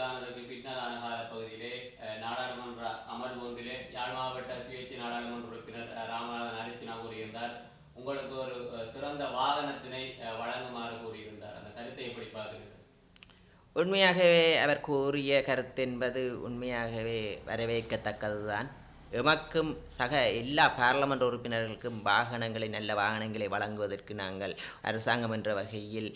உள்ளானதுக்கு பின்னரான காலப்பகுதியிலே நாடாளுமன்ற அமர்வு ஒன்றிலே யாழ் மாவட்ட சுயேட்சை நாடாளுமன்ற உறுப்பினர் ராமநாதன் அரிசினா கூறியிருந்தார். உங்களுக்கு ஒரு சிறந்த வாகனத்தினை அஹ், வழங்குமாறு கூறியிருந்தார். அந்த கருத்தை எப்படி பார்க்கிறீர்கள்? உண்மையாகவே அவர் கூறிய கருத்து என்பது உண்மையாகவே வரவேற்கத்தக்கதுதான். எமக்கும் சக எல்லா பாராளுமன்ற உறுப்பினர்களுக்கும் வாகனங்களை நல்ல வாகனங்களை வழங்குவதற்கு நாங்கள் அரசாங்கம் என்ற வகையில்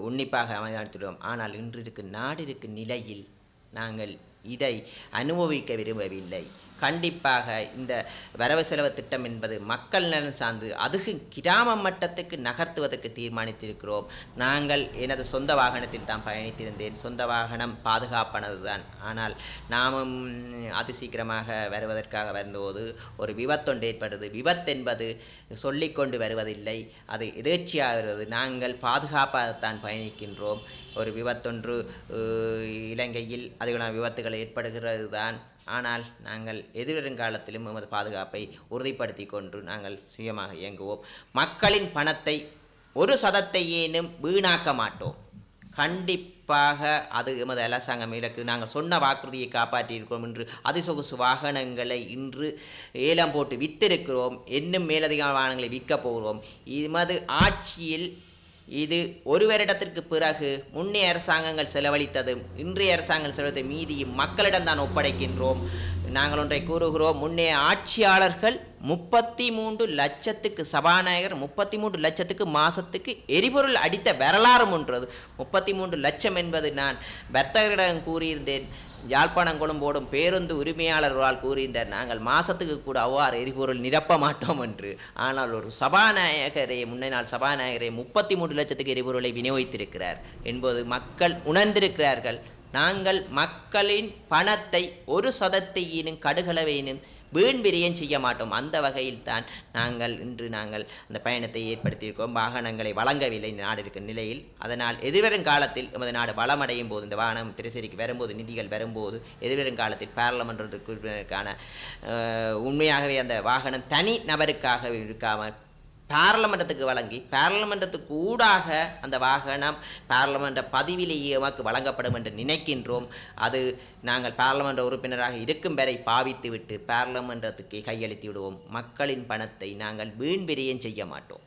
உன்னிப்பாக அமைத்துள்ளோம் ஆனால் இன்று இருக்கும் நாடு இருக்கும் நிலையில் நாங்கள் இதை அனுபவிக்க விரும்பவில்லை. கண்டிப்பாக இந்த வரவு செலவு திட்டம் என்பது மக்கள் நலன் சார்ந்து அதுக்கு கிராம மட்டத்துக்கு நகர்த்துவதற்கு தீர்மானித்திருக்கிறோம். நாங்கள் எனது சொந்த வாகனத்தில் தான் பயணித்திருந்தேன். சொந்த வாகனம் பாதுகாப்பானது தான் ஆனால் நாமும் அதி சீக்கிரமாக வருவதற்காக வரும்போது ஒரு விபத்தொன்று ஏற்படுது விபத்து என்பது சொல்லிக்கொண்டு வருவதில்லை. அது எதேர்ச்சியாக வருவது. நாங்கள் பாதுகாப்பாகத்தான் பயணிக்கின்றோம். ஒரு விபத்தொன்று இலங்கையில் அதிகமான விபத்துகள் ஏற்படுகிறது தான் ஆனால் நாங்கள் எதிர்காலத்திலும் எமது பாதுகாப்பை உறுதிப்படுத்தி கொண்டு நாங்கள் சுயமாக இயங்குவோம். மக்களின் பணத்தை ஒரு சதத்தை ஏனும் வீணாக்க மாட்டோம். கண்டிப்பாக அது எமது அரசாங்கம் இலக்கு. நாங்கள் சொன்ன வாக்குறுதியை காப்பாற்றியிருக்கிறோம் என்று அதிசொகுசு வாகனங்களை இன்று ஏலம் போட்டு வித்திருக்கிறோம். இன்னும் மேலதிக வாகனங்களை விற்கப் போகிறோம். எமது ஆட்சியில் இது ஒரு வருடத்திற்கு பிறகு முன்னே அரசாங்கங்கள் செலவழித்ததும் இன்றைய அரசாங்கங்கள் செலவழித்த மீதியும் மக்களிடம்தான் ஒப்படைக்கின்றோம். நாங்கள் ஒன்றை கூறுகிறோம் முன்னே ஆட்சியாளர்கள் முப்பத்தி மூன்று லட்சத்துக்கு சபாநாயகர் முப்பத்தி மூன்று லட்சத்துக்கு மாதத்துக்கு எரிபொருள் அடித்த வரலாறு ஒன்றது. முப்பத்தி மூன்று லட்சம் என்பது நான் வர்த்தகரிடம் கூறியிருந்தேன். யாழ்ப்பாணம் போடும் பேருந்து உரிமையாளர்களால் கூறியிருந்தார் நாங்கள் மாசத்துக்கு கூட அவ்வாறு எரிபொருள் நிரப்ப மாட்டோம் என்று. ஆனால் ஒரு சபாநாயகரை முன்ன நாள் சபாநாயகரை முப்பத்தி மூன்று லட்சத்துக்கு எரிபொருளை விநியோகித்திருக்கிறார் என்பது மக்கள் உணர்ந்திருக்கிறார்கள். நாங்கள் மக்களின் பணத்தை ஒரு சதத்தையினும் கடுகளவையினும் வீண் விரயம் செய்ய மாட்டோம். அந்த வகையில் தான் நாங்கள் இன்று நாங்கள் அந்த பயணத்தை ஏற்படுத்தியிருக்கோம். வாகனங்களை வழங்கவில்லை இந்த நாடு இருக்கும் நிலையில். அதனால் எதிர்வரும் காலத்தில் எமது நாடு வளமடையும் போது இந்த வாகனம் திரைசேரிக்கு வரும்போது நிதிகள் வரும்போது எதிர்வரும் காலத்தில் பாராளுமன்றத்திற்கான உண்மையாகவே அந்த வாகனம் தனி நபருக்காக இருக்காமல் பாராளுமன்றத்துக்கு வழங்கி பாராளுமன்றத்துக்கு ஊடாக அந்த வாகனம் பாராளுமன்ற பதிவிலேயே எமக்கு வழங்கப்படும் என்று நினைக்கின்றோம். அது நாங்கள் பாராளுமன்ற உறுப்பினராக இருக்கும் வரை பாவித்துவிட்டு பாராளுமன்றத்துக்கு கையளித்து விடுவோம். மக்களின் பணத்தை நாங்கள் வீண் விரயம் செய்ய மாட்டோம்.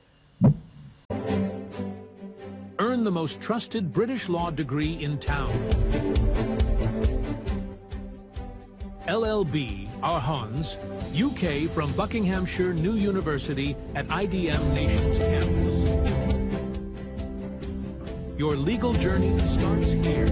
Earn the most trusted British law degree in town. LLB, our Hans, UK from Buckinghamshire New University at IDM Nations campus. Your legal journey starts here.